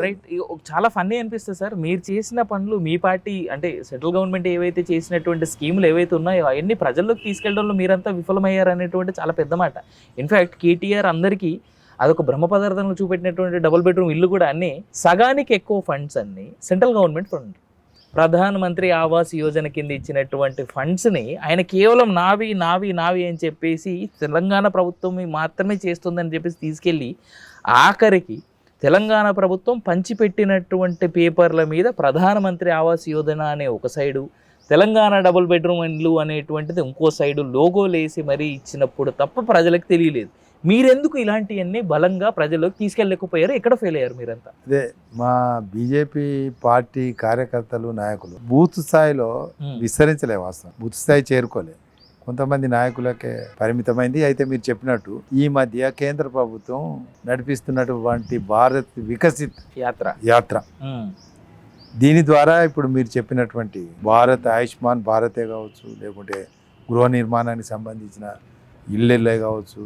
Right చాలా funny అనిపిస్తుంది sir. మీరు చేసిన పనులు మీ పార్టీ అంటే సెంట్రల్ గవర్నమెంట్ ఏవైతే చేసినటువంటి స్కీములు ఏవైతే ఉన్నాయో అవన్నీ ప్రజల్లోకి తీసుకెళ్ళడంలో మీరంతా విఫలమయ్యారు అనేటువంటి చాలా పెద్ద మాట. ఇన్ఫ్యాక్ట్ కేటీఆర్ అందరికీ అదొక బ్రహ్మ పదార్థంలో చూపెట్టినటువంటి డబుల్ బెడ్రూమ్ ఇల్లు కూడా అన్నీ సగానికి ఎక్కువ ఫండ్స్ అన్ని central government fund. Pradhan Mantri Awas Yojana కింద ఇచ్చినటువంటి ఫండ్స్ని ఆయన కేవలం నావి నావి నావి అని చెప్పేసి తెలంగాణ ప్రభుత్వం మాత్రమే చేస్తుందని చెప్పేసి తీసుకెళ్ళి ఆఖరికి తెలంగాణ ప్రభుత్వం పంచిపెట్టినటువంటి పేపర్ల మీద ప్రధానమంత్రి ఆవాస్ యోజన అనే ఒక సైడు తెలంగాణ డబుల్ బెడ్రూమ్ ఇండ్లు అనేటువంటిది ఇంకో సైడు లోగోలు వేసి మరీ ఇచ్చినప్పుడు తప్ప ప్రజలకు తెలియలేదు. మీరెందుకు ఇలాంటివన్నీ బలంగా ప్రజల్లోకి తీసుకెళ్ళలేకపోయారు? ఎక్కడ ఫెయిల్ అయ్యారు మీరంతా? అదే మా బీజేపీ పార్టీ కార్యకర్తలు నాయకులు బూత్ స్థాయిలో విస్తరించలే వాస్తవం. బూత్ స్థాయి చేరుకోలే. కొంతమంది నాయకులకే పరిమితమైంది. అయితే మీరు చెప్పినట్టు ఈ మధ్య కేంద్ర ప్రభుత్వం నడిపిస్తున్నటువంటి భారత్ వికసిత్ యాత్ర. యాత్ర. దీని ద్వారా ఇప్పుడు మీరు చెప్పినటువంటి భారత్ ఆయుష్మాన్ భారతే కావచ్చు లేకుంటే గృహ నిర్మాణానికి సంబంధించిన ఇళ్ళే కావచ్చు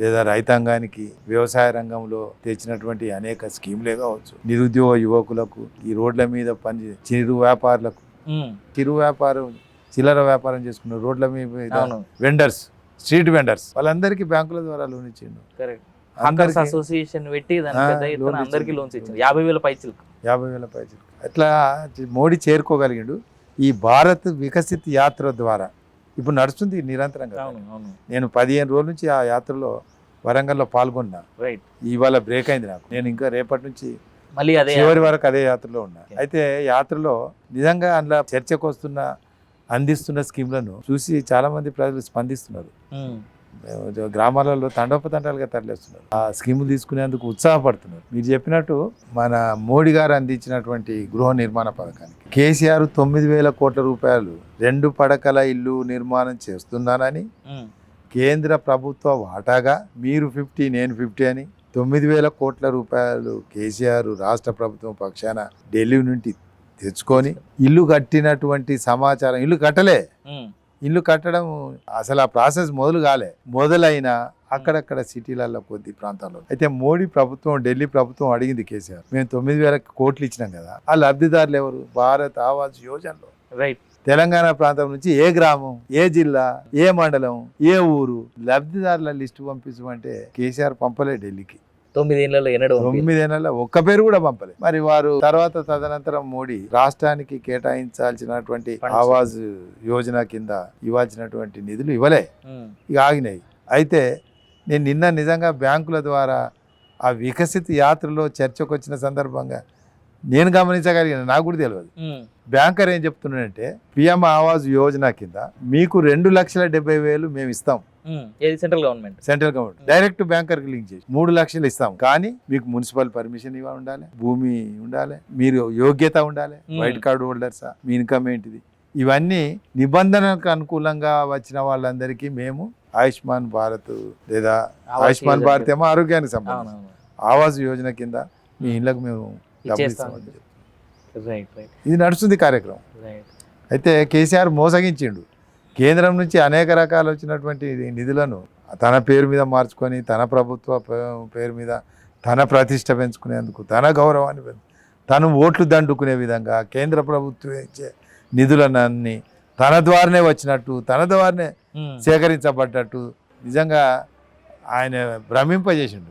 లేదా రైతాంగానికి వ్యవసాయ రంగంలో తెచ్చినటువంటి అనేక స్కీములే కావచ్చు. నిరుద్యోగ యువకులకు ఈ రోడ్ల మీద పని చిరు వ్యాపారులకు చిరు వ్యాపారం చిల్లర వ్యాపారం చేసుకున్న రోడ్ల మీద వెండర్స్ స్ట్రీట్ వెండర్స్ వాళ్ళందరికీ బ్యాంకుల ద్వారా లోన్ ఇచ్చిండు. కరెక్ట్ హాకర్స్ అందరికీ అసోసియేషన్ పెట్టి అందరికీ ఇచ్చింది. లోన్స్ ఇచ్చింది యాభై వేల పైసలు యాభై వేల పైసలు అట్లా మోడీ చేరుకోగలిగిండు. ఈ భారత్ వికసిత్ యాత్ర ద్వారా. ఇప్పుడు నడుస్తుంది నిరంతరంగా. నేను పదిహేను రోజుల నుంచి ఆ యాత్రలో వరంగల్లో పాల్గొన్నా. రైట్ ఇవాళ బ్రేక్ అయింది నాకు. నేను ఇంకా రేపటి నుంచి మళ్ళీ అదే చివరి వరకు అదే యాత్రలో ఉన్నా. అయితే యాత్రలో నిజంగా అందులో చర్చకు వస్తున్న అందిస్తున్న స్కీమ్లను చూసి చాలా మంది ప్రజలు స్పందిస్తున్నారు. గ్రామాలలో తండోపతండాలుగా తరలిస్తున్నారు. ఆ స్కీములు తీసుకునేందుకు ఉత్సాహపడుతున్నారు. మీరు చెప్పినట్టు మన మోడీ గారు అందించినటువంటి గృహ నిర్మాణ పథకానికి కేసీఆర్ తొమ్మిది వేల కోట్ల రూపాయలు రెండు పడకల ఇల్లు నిర్మాణం చేస్తున్నానని కేంద్ర ప్రభుత్వ వాటాగా మీరు ఫిఫ్టీ నేను ఫిఫ్టీ అని తొమ్మిది వేల కోట్ల రూపాయలు కేసీఆర్ రాష్ట్ర ప్రభుత్వం పక్షాన ఢిల్లీ నుండి తెచ్చుకొని ఇల్లు కట్టినటువంటి సమాచారం ఇల్లు కట్టలే. ఇల్లు కట్టడం అసలు ఆ ప్రాసెస్ మొదలు కాలే. మొదలైన అక్కడక్కడ సిటీలలో కొద్ది ప్రాంతాల్లో. అయితే మోడీ ప్రభుత్వం ఢిల్లీ ప్రభుత్వం అడిగింది కేసీఆర్. మేము తొమ్మిది వేల కోట్లు ఇచ్చినాం కదా. ఆ లబ్ధిదారులు ఎవరు? భారత్ ఆవాస్ యోజనలో. రైట్ తెలంగాణ ప్రాంతం నుంచి ఏ గ్రామం ఏ జిల్లా ఏ మండలం ఏ ఊరు లబ్ధిదారుల లిస్టు పంపించమంటే కేసీఆర్ పంపలే ఢిల్లీకి. తొమ్మిదేళ్ళలో ఎన్నడూ పంపించలేదు. తొమ్మిదేళ్ళ ఒక్క పేరు కూడా పంపలే మరి వారు తర్వాత తదనంతరం మోడీ రాష్ట్రానికి కేటాయించాల్సినటువంటి. ఆవాజ్ యోజన కింద ఇవ్వాల్సినటువంటి నిధులు ఇవ్వలే. ఇక ఆగినాయి. అయితే నేను నిన్న నిజంగా బ్యాంకుల ద్వారా ఆ వికసిత్ యాత్రలో చర్చకు వచ్చిన సందర్భంగా నేను గమనించగలిగిన నాకు కూడా తెలియదు. బ్యాంకర్ ఏం చెప్తున్నాడంటే పిఎం ఆవాజ్ యోజన కింద మీకు రెండు లక్షల డెబ్బై వేలు మేము ఇస్తాం. ఏది? Central government. Central government. Direct బ్యాంకర్కి link చేసి మూడు లక్షలు ఇస్తాం. కానీ మీకు మున్సిపల్ పర్మిషన్ ఇవ్వ ఉండాలి భూమి ఉండాలి మీరు యోగ్యత ఉండాలి Hmm. వైట్ కార్డు హోల్డర్సా మీ ఇన్కమ్ ఏంటిది? ఇవన్నీ నిబంధనలకు అనుకూలంగా వచ్చిన వాళ్ళందరికీ మేము ఆయుష్మాన్ భారత్ లేదా ఆయుష్మాన్ భారత్ ఏమో ఆరోగ్యానికి సంబంధించి. ఆవాస్ యోజన కింద మీ ఇళ్ళకు మేము ఇది నడుస్తుంది కార్యక్రమం. అయితే కేసీఆర్ మోసగించిండు. కేంద్రం నుంచి అనేక రకాలు వచ్చినటువంటి నిధులను తన పేరు మీద మార్చుకొని తన ప్రభుత్వ పేరు మీద తన ప్రతిష్ట పెంచుకునేందుకు తన గౌరవాన్ని తను ఓట్లు దండుకునే విధంగా కేంద్ర ప్రభుత్వం ఇచ్చే నిధులన్నీ తన ద్వారానే వచ్చినట్టు తన ద్వారానే. సేకరించబడ్డట్టు నిజంగా ఆయన భ్రమింపజేసిండు